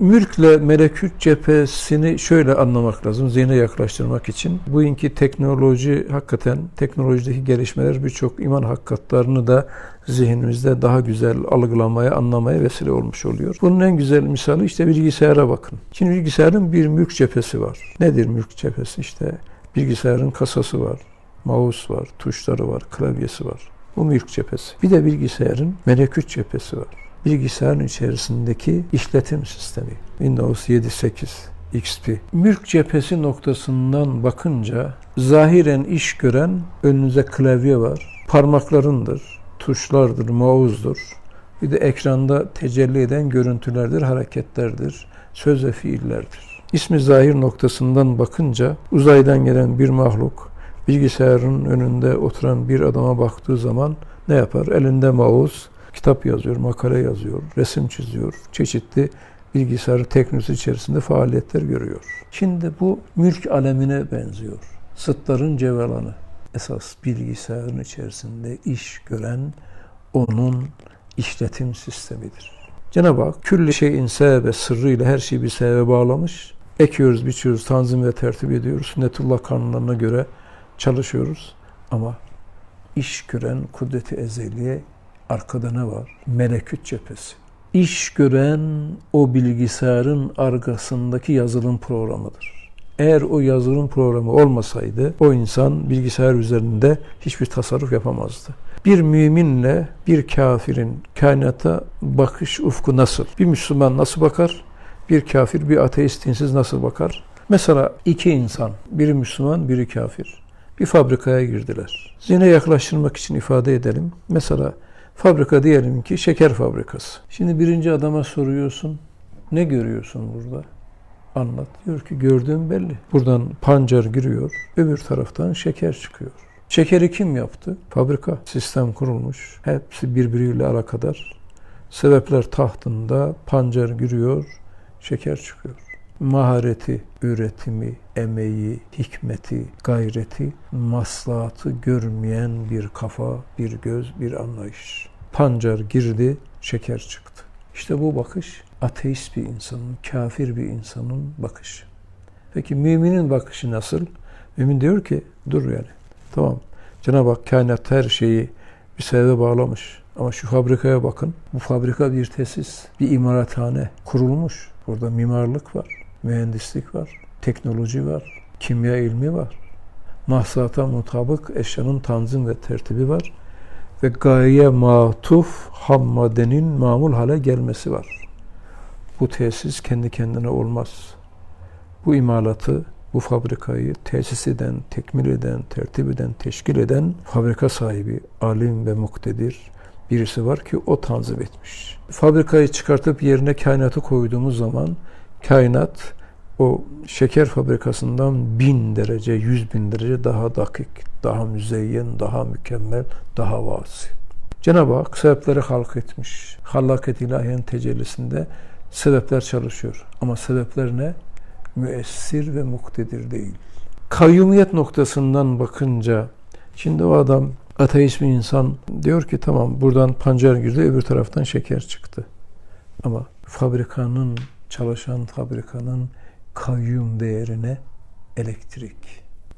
Mülkle melekut cephesini şöyle anlamak lazım, zihne yaklaştırmak için. Bugünkü teknoloji, hakikaten teknolojideki gelişmeler birçok iman hakikatlarını da zihnimizde daha güzel algılamaya, anlamaya vesile olmuş oluyor. Bunun en güzel misali işte bilgisayara bakın. Şimdi bilgisayarın bir mülk cephesi var. Nedir mülk cephesi? İşte bilgisayarın kasası var, mouse var, tuşları var, klavyesi var. Bu mülk cephesi. Bir de bilgisayarın melekut cephesi var. Bilgisayarın içerisindeki işletim sistemi. Windows 7, 8, XP. Mülk cephesi noktasından bakınca zahiren iş gören önünüze klavye var. Parmaklarındır, tuşlardır, mouse'dur. Bir de ekranda tecelli eden görüntülerdir, hareketlerdir, söz ve fiillerdir. İsmi zahir noktasından bakınca uzaydan gelen bir mahluk bilgisayarın önünde oturan bir adama baktığı zaman ne yapar? Elinde mouse, kitap yazıyor, makale yazıyor, resim çiziyor, çeşitli bilgisayar teknolojisi içerisinde faaliyetler görüyor. Şimdi bu mülk alemine benziyor. Sıtların cevelanı. Esas bilgisayarın içerisinde iş gören onun işletim sistemidir. Cenab-ı Hak külli şeyin sebebe sırrıyla her şeyi bir sebebe bağlamış. Ekiyoruz, biçiyoruz, tanzim ve tertip ediyoruz. Sünnetullah kanunlarına göre çalışıyoruz. Ama iş gören kudreti ezeliye arkada ne var? Melekut cephesi. İş gören o bilgisayarın arkasındaki yazılım programıdır. Eğer o yazılım programı olmasaydı o insan bilgisayar üzerinde hiçbir tasarruf yapamazdı. Bir müminle bir kafirin kainata bakış ufku nasıl? Bir Müslüman nasıl bakar? Bir kafir, bir ateist dinsiz nasıl bakar? Mesela iki insan, biri Müslüman, biri kafir. Bir fabrikaya girdiler. Zine yaklaştırmak için ifade edelim. Mesela fabrika diyelim ki şeker fabrikası. Şimdi birinci adama soruyorsun, ne görüyorsun burada? Anlat. Diyor ki gördüğüm belli. Buradan pancar giriyor, öbür taraftan şeker çıkıyor. Şekeri kim yaptı? Fabrika. Sistem kurulmuş. Hepsi birbiriyle alakadar. Sebepler tahtında pancar giriyor, şeker çıkıyor. Mahareti, üretimi, emeği, hikmeti, gayreti, maslahatı görmeyen bir kafa, bir göz, bir anlayış. Pancar girdi, şeker çıktı. İşte bu bakış ateist bir insanın, kafir bir insanın bakışı. Peki müminin bakışı nasıl? Mümin diyor ki dur yani tamam Cenab-ı Hak kainat her şeyi bir sebebe bağlamış. Ama şu fabrikaya bakın. Bu fabrika bir tesis, bir imarathane kurulmuş. Burada mimarlık var, mühendislik var, teknoloji var, kimya ilmi var. Mahsata mutabık eşyanın tanzim ve tertibi var. Ve gaye matuf ham maddenin mamul hale gelmesi var. Bu tesis kendi kendine olmaz. Bu imalatı, bu fabrikayı tesis eden, tekmil eden, tertip eden, teşkil eden fabrika sahibi, alim ve muktedir birisi var ki o tanzim etmiş. Fabrikayı çıkartıp yerine kainatı koyduğumuz zaman kainat o şeker fabrikasından bin derece, yüz bin derece daha dakik, daha müzeyyen, daha mükemmel, daha vasi. Cenab-ı Hak sebepleri halk etmiş. Hallaket ilahiyen tecellisinde sebepler çalışıyor. Ama sebepler ne? Müessir ve muktedir değil. Kayyumiyet noktasından bakınca, şimdi o adam ateist bir insan diyor ki tamam buradan pancar girdi öbür taraftan şeker çıktı. Ama fabrikanın, çalışan fabrikanın kayyum değerine elektrik.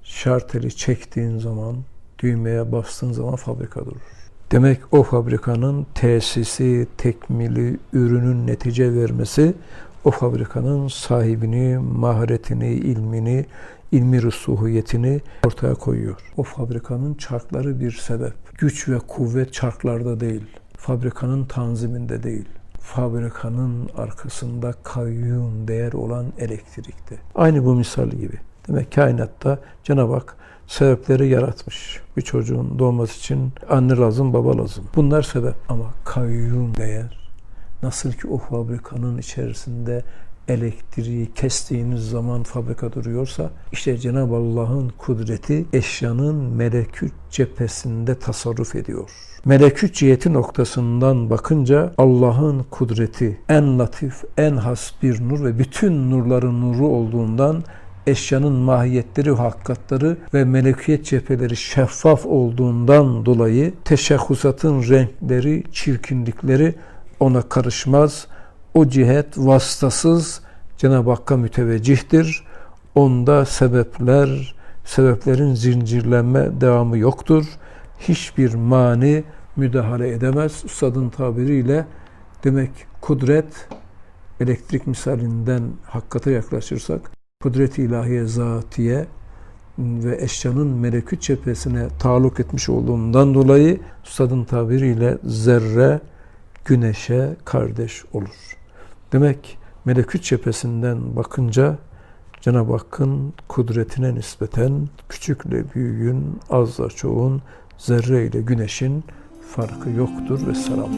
Şarteli çektiğin zaman, düğmeye bastığın zaman fabrika durur. Demek o fabrikanın tesisi, tekmili, ürünün netice vermesi o fabrikanın sahibini, maharetini, ilmini, ilmi rusuhiyetini ortaya koyuyor. O fabrikanın çarkları bir sebep. Güç ve kuvvet çarklarda değil. Fabrikanın tanziminde değil. Fabrikanın arkasında kayyum değer olan elektrikte. Aynı bu misal gibi. Demek kainatta Cenab-ı Hak sebepleri yaratmış. Bir çocuğun doğması için anne lazım, baba lazım. Bunlar sebep ama kayyum değer. Nasıl ki o fabrikanın içerisinde elektriği kestiğiniz zaman fabrika duruyorsa işte Cenab-ı Allah'ın kudreti eşyanın melekut cephesinde tasarruf ediyor. Melekut ciheti noktasından bakınca Allah'ın kudreti en latif, en has bir nur ve bütün nurların nuru olduğundan eşyanın mahiyetleri, hakikatları ve melekiyet cepheleri şeffaf olduğundan dolayı teşehhusatın renkleri, çirkinlikleri ona karışmaz, o cihet vasıtasız Cenab-ı Hakk'a müteveccihtir. Onda sebepler, sebeplerin zincirlenme devamı yoktur. Hiçbir mani müdahale edemez. Üstadın tabiriyle demek kudret elektrik misalinden hakikate yaklaşırsak kudret-i ilahiye zatiye ve eşyanın melekut cephesine taluk etmiş olduğundan dolayı Üstadın tabiriyle zerre güneşe kardeş olur. Demek melekut cephesinden bakınca Cenab-ı Hakk'ın kudretine nispeten küçükle büyüğün, azla çoğun, zerre ile güneşin farkı yoktur ve selam.